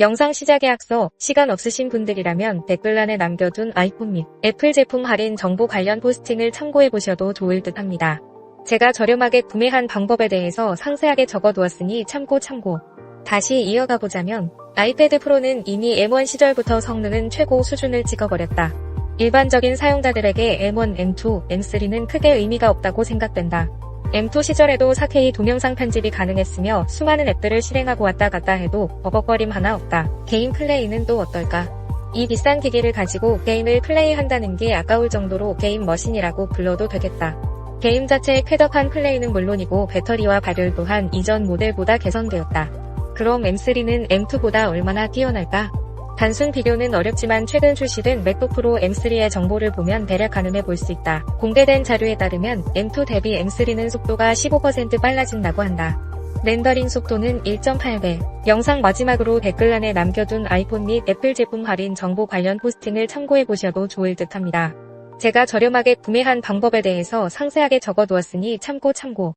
영상 시작에 앞서 시간 없으신 분들이라면 댓글란에 남겨둔 아이폰 및 애플 제품 할인 정보 관련 포스팅을 참고해 보셔도 좋을 듯 합니다. 제가 저렴하게 구매한 방법에 대해서 상세하게 적어두었으니 참고 참고. 다시 이어가 보자면 아이패드 프로는 이미 M1 시절부터 성능은 최고 수준을 찍어버렸다. 일반적인 사용자들에게 M1, M2, M3는 크게 의미가 없다고 생각된다. M2 시절에도 4K 동영상 편집이 가능했으며 수많은 앱들을 실행하고 왔다 갔다 해도 버벅거림 하나 없다. 게임 플레이는 또 어떨까? 이 비싼 기기를 가지고 게임을 플레이한다는 게 아까울 정도로 게임 머신이라고 불러도 되겠다. 게임 자체의 쾌적한 플레이는 물론이고 배터리와 발열 또한 이전 모델보다 개선되었다. 그럼 M3는 M2보다 얼마나 뛰어날까? 단순 비교는 어렵지만 최근 출시된 맥북 프로 M3의 정보를 보면 대략 가늠해 볼 수 있다. 공개된 자료에 따르면 M2 대비 M3는 속도가 15% 빨라진다고 한다. 렌더링 속도는 1.8배. 영상 마지막으로 댓글란에 남겨둔 아이폰 및 애플 제품 할인 정보 관련 포스팅을 참고해 보셔도 좋을 듯 합니다. 제가 저렴하게 구매한 방법에 대해서 상세하게 적어 두었으니 참고 참고.